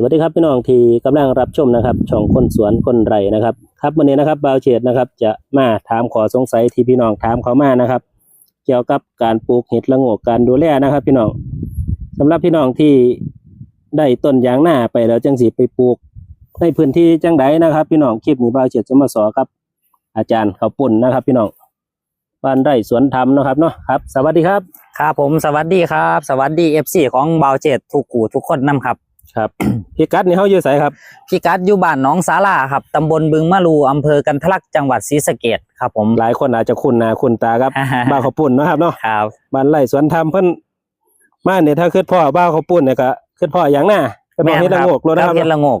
สวัสดีครับพี่น้องที่กำลังรับชมนะครับช่องคนสวนคนไร่นะครับ ครับวันนี้นะครับบาวเชดนะครับจะมาถามขอสงสัยที่พี่น้องถามเขามานะครับ เกี่ยวกับการปลูกเห็ดละโงกการดูแลนะครับ พี่น้องสำหรับพี่น้องที่ได้ต้นยางหน้าไปแล้วจังสีไปปลูก ในพื้นที่จังไดนะครับ พี่น้องคลิปนี้บาวเชดจะมาสอนครับ อาจารย์เขาปุ่นนะครับ พี่น้องบ้านไร่สวนธรรมนะครับเนาะครับ สวัสดีครับครับผมสวัสดีครับ สวัสดีเอฟซีของบาวเจตทุกกูทุกคนนํครับ ครับพี่กัดนี่เขาอยู่ไสครับ พี่กัดอยู่บ้านหน้องสาลาครับตำบลบึงมะลูอำเภอกันทะลักจังหวัดศรีสะเกดครับผม หลายคนอาจจะคุ้นหน้าคุ้นตาครับ บ้านเขาวปุ่นเนาะครับเนาะครับบ้านไร่สวนธรรมเพิ่นมาเนี่ยถ้าคิดพ่อบ้านเขาวปุ่นเนี่ยก็คิดพ่ออย่างหน้าก็ต้องเฮ็ดละโงกรถนะครับเฮ็ดละโงก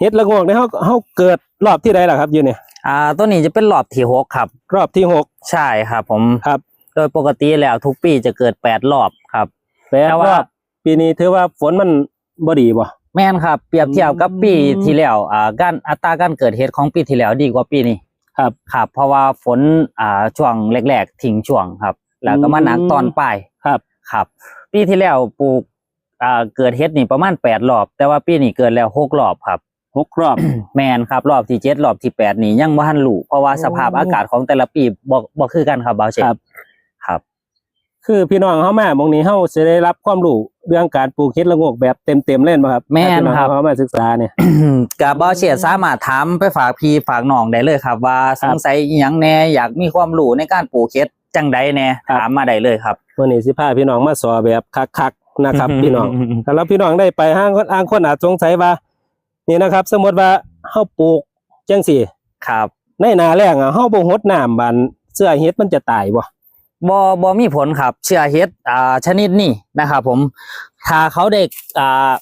เฮ็ดละโงกเนี่ยเขาเขาเกิดรอบที่ใดล่ะครับอยู่เนี่ยอ่าตัวนี้จะเป็นรอบที่หกครับ รอบที่หกใช่ครับผมครับ โดยปกติแล้วทุกปีจะเกิดแปดรอบครับแต่แต่ว่าว่า ปีนี้ถือว่าฝนมันบ่ดีบ่ แม่นครับ เปรียบเทียบกับปีอืมที่แล้วอ่าการอัตราการเกิดเหตุของปีที่แล้วดีกว่าปีนี้ครับครับเพราะว่าฝนอ่าช่วงแรกๆทิ้งช่วงครับ แล้วก็มาหนักตอนปลายครับครับ ปีที่แล้วปลูกอ่าเกิดเฮ็ดนี่ประมาณแปดรอบ แต่ว่าปีนี้เกิดแล้วหกรอบครับหกรอบ แมนครับ รอบที่เจ็ดรอบที่แปดนี่ยังบ่ทันรู้เพราะว่าโอ้สภาพอากาศของแต่ละปีบ่บ่คือกันครับบาวเชครับครับ คือพี่น้องเฮามาหมองนี้เฮาสิได้รับความรู้เรื่องการปลูกเฮ็ดละโงกแบบเต็มๆเล่นบ่ครับแม่นถ้าพี่องครับเขามาศึกษาเนี่ย กับบาวเชสามารถถามไปฝากพี่ฝากน้องได้เลยครับ ว่าคสรับงสัยอิหยังแหน่อยากมีความรู้ในการปลูกเฮ็ดจังใดแหน่ครับ ถามมาได้เลยครับ วันนี้สิพาพี่น้องมาสอนแบบคักๆนะครับ พี่น้องถ้าแล้วพี่น้องได้ไปห้างคนอ้างคนอาจสงสัยว่า นี่นะครับ สมมติว่าเฮาปลูกจังสี่ ครับ ในหนาแรงอะเฮาบ่หดน้ำบานเสื้อเฮ็ดมันจะตายบ่ บ่บ่มีผลครับ เชื้อเฮ็ดอ่าชนิดนี้นะครับผมถ้าเขาได้อ่า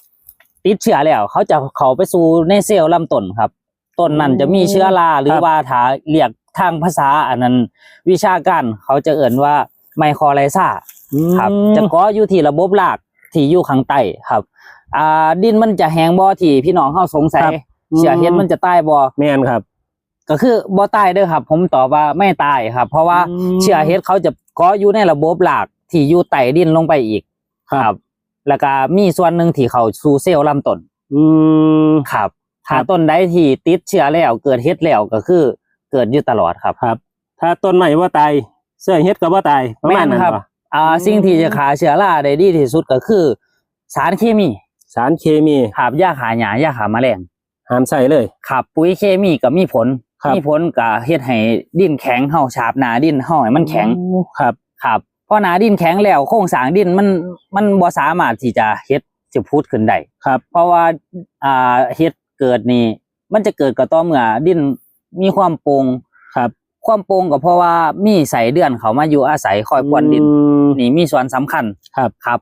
ติดเชื้อแล้ว เขาจะเข้าไปสู่ในเซลล์ลำต้นครับต้นนั้นจะมีเชื้อราหรือว่าถ้าเรียกทางภาษาอันนั้นวิชาการเขาจะเอ่นว่าไมโครไลซาครับ จะเกาะอยู่ที่ระบบรากที่อยู่ข้างใต้ครับอ่าดินมันจะแห้งบ่ที่พี่น้องเฮาสงสัยครับเชื้อเฮ็ดมันจะตายบ่แม่นครับ ก็คือบ่ตายเด้อครับ ผมตอบว่าไม่ตายครับ เพราะว่าอืมเชื้อเฮ็ดเขาจะ เกาะอยู่ในระบบรากที่อยู่ใต้ดินลงไปอีก ครับ แล้วก็มีส่วนหนึ่งที่เข้าสู่เซลล์ลำต้นอืมครับครัถ้าบต้นใดที่ติดเชื้อแล้วเกิดเฮ็ดแล้วก็คือ เกิดอยู่ตลอดครับครับ ถ้าต้นไม้บ่ตายเสื้อเฮ็ดก็บ่ตายประมาณนั้นแม่นครับบ่อ่าอืมสิ่งที่จะฆ่าเชื้อราได้ดีที่สุดก็คือ สารเคมี สารเคมีครับยาฆ่าหญ้ายาฆ่าแมลงห้ามใส่เลยครับปุ๋ยเคมีก็มีผลครับ มีผลก็เฮ็ดให้ดินแข็งเฮาฉาบหนาดินเฮาให้มันแข็งครับครับพอหนาดินแข็งแล้วโครงสร้างดินมันมันบ่สามารถที่จะเฮ็ดจะพูดขึ้นได้ครับ เพราะว่าอ่าเฮ็ดเกิดนี่มันจะเกิดก็ต่อเมื่อดินมีความโปร่งครับ ความโปร่งก็เพราะว่ามีใสเดือนเขามาอยู่อาศัยคอยพรวนดินอืมนี่มีส่วนสำคัญครับครับ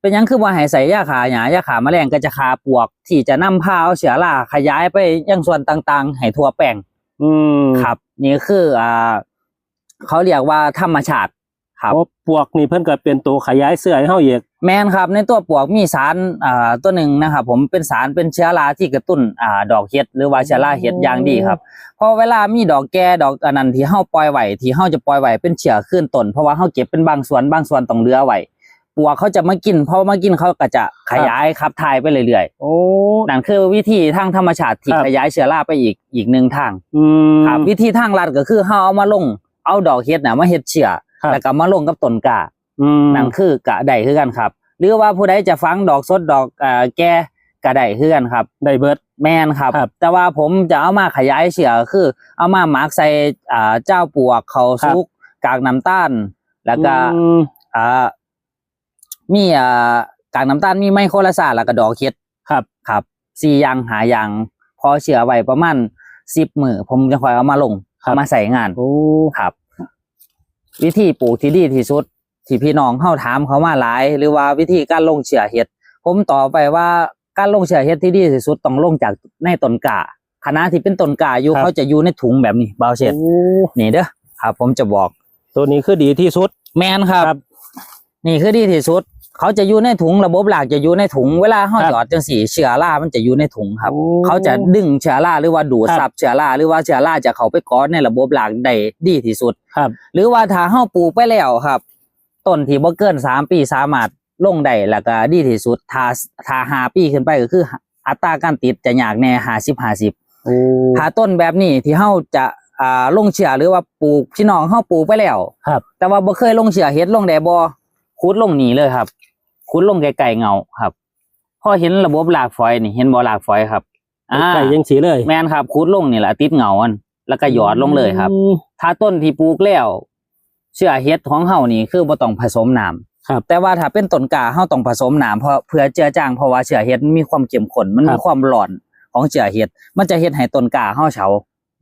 เป็นหยังคือว่าให้ใส่ยาขาหญ้ายาขาแมลงก็จะคาปวก ที่จะนำพาเอาเชื้อราขยายไปยังส่วนต่างๆให้ทั่วแปลง อืมครับ นี่คืออ่าเขาเรียกว่าธรรมชาติครับเพราะปวกนี่เพิ่นก็เป็นตัวขยายเสื้อให้เฮาอีกแมนครับ ในตัวปลวกมีสารอ่าตัวหนึ่งนะครับ ผมเป็นสารเป็นเชื้อราที่กระตุ้นอ่าดอกเห็ดหรือว่าเชื้อราเห็ดอย่างดีครับเพราะเวลามีดอกแก่ดอกอันนั้นที่เฮาปล่อยไว้ที่เฮาจะปล่อยไว้เป็นเชื้อขึ้นต้นเพราะว่าเฮาเก็บเป็นบางส่วนบางส่วนต้องเหลือไว้ ปลวกเขาจะมากินเพราะมากินเขาก็จะขยายขับถ่ายไปเรื่อยโอ้ๆนั่นคือวิธีทางธรรมชาติที่ครับขยายเชื้อราไปอีกอีกหนึ่งทางอืมครับวิธีทางลัดก็คือเฮาเอามาลงเอาดอกเห็ดน่ะมาเฮ็ดเชื้อครับแล้วก็มาลงกับต้นกล้าอืมนั่นคือกะได้คือกันครับ หรือว่าผู้ใดจะฟังดอกสดดอกเอ่อแก่กะได้คือกันครับได้เบิดแม่นครับครับ แต่ว่าผมจะเอามาขยายเสือคือ เอามาหมักใส่อ่าเจ้าปวกเขาวซุกกากน้ำตาลแล้วก็อืมอ่า มีอ่ากากน้ำตาลมีไมโครลาซาแล้วก็ดอกเห็ดครับ ครับสี่อย่างหาอย่างพอเสือไว้ประมาณสิบมือผมจะคอยเอามาลงครับ เอามาใส่งานโอ้ครับ วิธีปลูกที่ดีที่สุด ที่พี่น้องเข้าถามเขามาหลาย หรือว่าวิธีการลงเชื้อเห็ด ผมตอบไปว่าการลงเชื้อเห็ดที่ดีที่สุดต้องลงจากในต้นกาคณะที่เป็นต้นกาอยู่เขาจะอยู่ในถุงแบบนี้บาวเชดโอ้นี่เด้อครับ ผมจะบอก ตัวนี้คือดีที่สุด แมนครับ ครับ นี่คือดีที่สุด เขาจะอยู่ในถุงระบบหลักจะอยู่ในถุงเวลาห่อครับหยอดจังสีเชื้อรามันจะอยู่ในถุงครับโอ้เขาจะดึงเชื้อราหรือว่าดูดครับซับเชื้อราหรือว่าเชื้อราจะเข้าไปเกาะในระบบหลักได้ดีที่สุดครับ หรือว่าถ้าเฮาปลูกไปแล้วครับต้นที่บ่เกินสามปีสามารถลงได้แล้วก็ดีที่สุดถ้าถ้าหาปีขึ้นไปก็คือ อัตราการติดจะยากแน่ห้าสิบห้าสิบโอ้หาต้นแบบนี้ที่เฮาจะอ่าลงเชื่อหรือว่าปลูกพี่น้องเฮาปลูกไปแล้วครับ แต่ว่าบ่เคยลงเชื่อเฮ็ดลงแดบ่ ขุดลงนี่เลยครับขุดลงไกลๆเงาครับพอเห็นระบบรากฝอยนี่เห็นบ่รากฝอยครับอ่าไก่ยังสีเลย แม่นครับขุดลงนี่แหละติดเงาอันแล้วก็หยอดลงเลยครับอืมถ้าต้นที่ปลูกแล้วเชื่อเฮ็ดของเฮานี่คือบ่ต้องผสมน้ำครับ แต่ว่าถ้าเป็นต้นกล้าเฮาต้องผสมน้ำเพราะเพื่อเจือจางเพราะว่าเชื้อเห็ดมันมีความเข้มข้นมันครัมีบความร้อนของเชื้อเห็ดมันจะเฮ็ดให้ต้นกล้าเฮาเฉา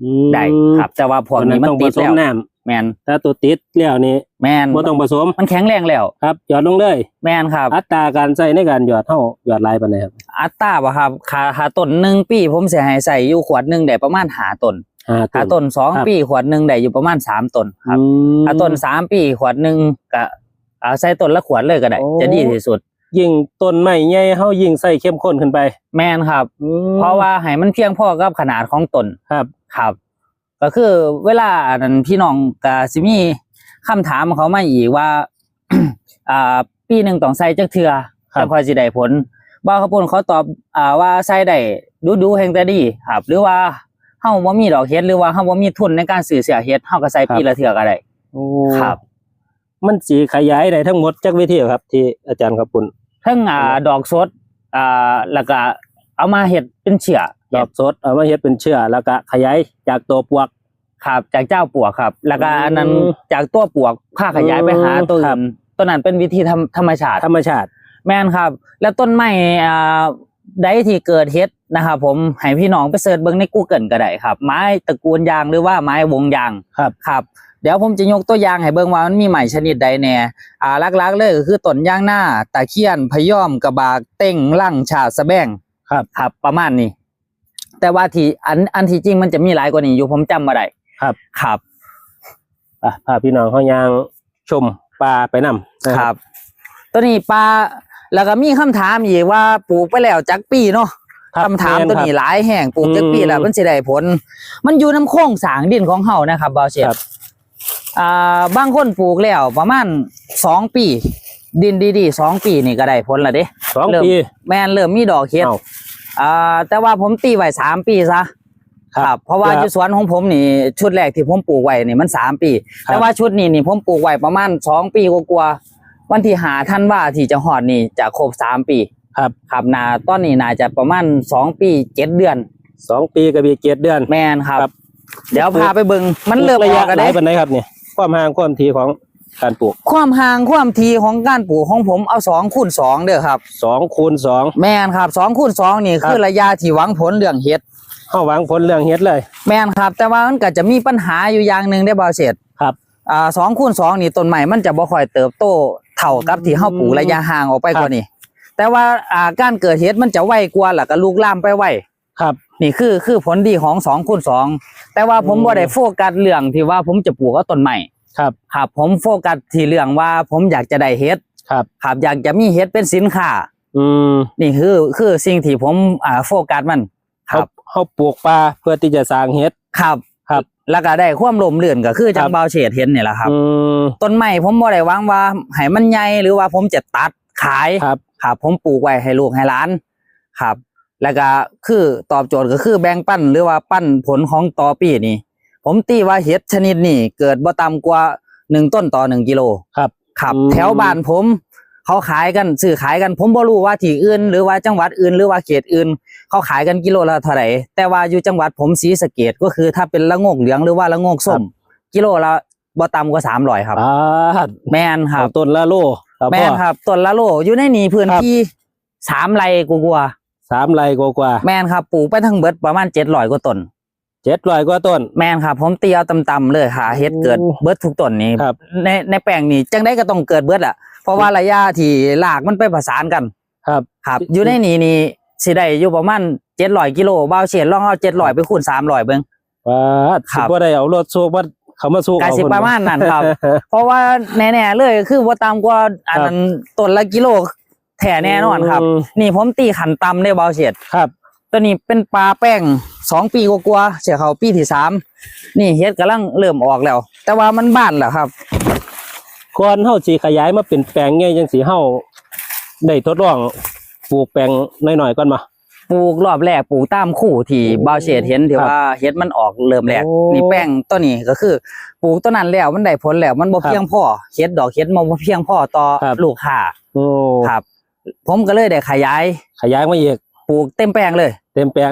อืมได้ครับ แต่ว่าพวกนี้มันต้องผติดสมแล้วน้ แม่นำถ้าตัวติดแล้วนี่แม่นบ่ต้องผสมมันแข็งแรงแล้วครับหยอดลงเลย แม่นครับ อัตราการใส่ในการหยอดเท่าหยอดลายปานใดครับอัตราบ่ครับค่าค่าต้นหนึ่งปี ผมสิให้ใส่อยู่ขวดหนึงได้ประมาณ5ต้นห้าค่าต้นสองครับปีขวดหนึงได้อยู่ประมาณสามต้นครับอืมถ้าต้นสามปีขวดหนึงก็เอาใส่ต้นละขวดเลยก็ได้โอ้จะดีที่สุดยิ่งต้นไม้ใหญ่เฮายิ่งใส่เข้มข้นขึ้นไป แม่นครับอืมเพราะว่าให้มันเพียงพอกับขนาดของต้นครับครับ ก็คือเวลาอันนั้นพี่น้องก็สิมีคำถามเขามาอีกว่า อ่า ปีหนึ่งต้องใส่จักเทือครับจะค่อยสิได้ผลบ่าวขปุ่นเขาตอบอ่าว่าใส่ได้ดูดูๆแห่งแต่ดีครับ หรือว่าเฮาบ่มีดอกเฮ็ดหรือว่าเฮาบ่มีทุนในการซื้อเสียเฮ็ดเฮาก็ใส่ปีละเทื่อก็ได้โอ้ครับ มันสีขยายได้ทั้งหมดจักวิธีครับ ที่อาจารย์ครับคุณทั้งอ่าดอกสดอ่าแล้วก็เอามาเฮ็ดเป็นเชื้อ ดอกสดเอามาเฮ็ดเป็นเชื้อแล้วก็ขยายจากตัวปวก ครับจากเจ้าปวกครับ แล้วก็อืมอันนั้นจากตัวปวกค่าขยายไปหาตัวครัอื่บ นตัวนั้นเป็นวิธีธรรมธรรมชาติ ธรรมชาติ แม่นครับ แล้วต้นไม้อ่าใดที่เกิดเฮ็ดนะครับผมให้พี่น้องไปเสิร์ชเบิ่งใน Google ก็ได้ครับ ไม้ตระกูลยางหรือว่าไม้วงยางครับ ครับ เดี๋ยวผมจะยกตัวอย่างให้เบิ่งว่ามันมีไม้ชนิดใดแน่อ่าหลักๆเลยก็คือต้นยางหน้าตะเคียนพะยอมกระบากเต้งลั่งชาสะแบงครับ ครับ ประมาณนี้ แต่ว่าที่อันอันที่จริงมันจะมีหลายกว่านี้อยู่ผมจำบ่ได้ครับ ครับอะพาพี่น้องเฮายางชมปลาไปนำนะครับ ตัวนี้ปลาแล้วก็มีคำถามอีกว่าปลูกไปแล้วจักปีเนาะครับคำถามแนตัวครับนี้หลายแห่งปลูกจักปีอืมแล้วมันสิได้ผล มันอยู่น้ำโค้งสร้างดินของเฮานะครับบาวเชฟครับอ่าบางคนปลูกแล้วประมาณสองปี ดินดีๆสองปีนี่ก็ได้ผลและเด้สองเริ่มปีแม่นเริ่มมีดอกเฮ็ดเอ้าอ่าแต่ว่าผมตีไว้สามปีซะครับ เพราะว่าครับอยู่สวนของผมนี่ชุดแรกที่ผมปลูกไว้นี่มันสามปีครับแต่ว่าชุดนี้นี่ผมปลูกไว้ประมาณสองปีกว่าๆวันที่หาท่านว่าที่จะหอดนี่จะครบสามปีครับครับนาตอนนี้น่าจะประมาณสองปีเจ็ดเดือนสองปีกับอีกเจ็ดเดือนแมนครับครับเดี๋ยวพาไปเบิงมันเริ่มระออยะกกันไหนได้ปานใดครับเนี่ยความห่างความทีของ การปลูกความห่างความทีของการปลูกของผมเอาสองคูณสองเด้อครับสองคูณสองแมนครับสองคูณสองนี่ครับคือระยะที่หวังผลเรื่องเห็ดเข้าหวังผลเรื่องเฮ็ดเลย แมนครับ แต่ว่ามันก็จะมีปัญหาอยู่อย่างหนึ่งได้อบาเสร็จครับอ่าสองคูณสองนี่ต้นใหม่มันจะบ่ค่อยเติบโตเท่ากับที่เฮาปลูกระยะห่างออกไปกว่านี้แต่ว่าอ่าการเกิดเห็ดมันจะไวกว่าแล้วก็ลูกลามไปไวครับนี่คือคือผลดีของสองคูณสองแต่ว่าผมอืมบ่ได้โฟกัสเรื่องที่ว่าผมจะปลูกกับต้นใหม่ ครับครับผมโฟกัสที่เรื่องว่าผมอยากจะได้เฮ็ดครับครับอยากจะมีเฮ็ดเป็นสินค้าอืมนี่คือคือสิ่งที่ผมอ่าโฟกัสมันคเขารับเขาปลูกปลาเพื่อที่จะสร้างเฮ็ดครับครับแล้วก็ได้ความลมลื่นก็คือจัครังบเบาเฉดเห็นนี่แหละครับอืมต้นไม้ผมบ่ได้หวางว่าให้มันใหญ่หรือว่าผมจะตัดขายครับครับผมปลูกไว้ให้ลูกให้หลานครับ แล้วก็คือตอบโจทย์ก็คือแบ่งปันหรือว่าปั้นผลของต่อปีนี่ ผมตีว่าเห็ดชนิดนี้เกิดบ่ต่ำกว่าหนึ่งต้นต่อหนึ่งกิโลครับครับอืมแถวบ้านผม เขาขายกันซื้อขายกันผมบ่รู้ว่าที่อื่น หรือว่าจังหวัดอื่น หรือว่าเขตอื่น เขาขายกันกิโลละเท่าไหร่แต่ว่าอยู่จังหวัดผมศรีสะเกดก็คือถ้าเป็นละโงกเหลืองหรือว่าละโงกส้มกิโลละบ่ต่ำกว่าสามร้อยครับอ่าแม่นครัเอาบต้นละโลครับแม่พ่นอครับต้นละโลอยู่ในนี้พื้นครับที่สามไรกว่าสามไรกว่าๆแม่นครับปลูกไปทั้งเบิดประมาณเจ็ดร้อยกว่าต้น เจ็ดร้อยกว่าต้น แม่นครับ ผมเตียวต่ำๆเลยค่ะเฮ็ดเกิดโอ้เบิดทุกต้นนี้ครับในในแปลงนี้จังได้ก็ต้องเกิดเบิดอะเพราะว่าระยะที่รากมันไปประสานกัน ครับครับ อยู่ในนี้นี่สิได้อยู่ประมาณเจ็ดร้อยกิโลบ้าวเฉียนลองเอาเจ็ดร้อยไปคูณสามร้อยเบิ่งว่าครัสิบบ่ได้เอารถสูบมาเขามาสูบกาเอาสิพุ่นประมาณนั้นครับ เพราะว่าแน่ๆเลยคือว่าตามกว่าอันนั้นต้นละกิโลแถ่แน่นอนครับมนี่ผมตีขันต่ำได้บ้าวเฉียดครับ ตัวนี้เป็นปลาแป้งสองปีกว่าๆเสียเขาปีที่สามนี่เฮ็ดกำลังเริ่มออกแล้ว แต่ว่ามันบ้านแหละครับก่อนเฮาสิขยายมาเป็นแปลงใหญ่จังสิเฮาได้ทดลองปลูกแปลงน้อยๆก่อนมาปลูกรอบแรกปลูกตามคู่ที่โอ้บาวเฉดเห็นที่ครับว่าเฮ็ดมันออกเริ่มแรกโอ้นี่แป้งตัวนี้ก็คือปลูกตัวนั้นแล้วมันได้ผลแล้วมันบ่ครับเพียงพอเฮ็ดดอกเฮ็ดมันบ่เพียงพอต่อครับลูกค้าโอ้ครับ ผมก็เลยได้ขยาย ขยายมาอีกปลูกเต็มแปลงเลย เต็มแปลง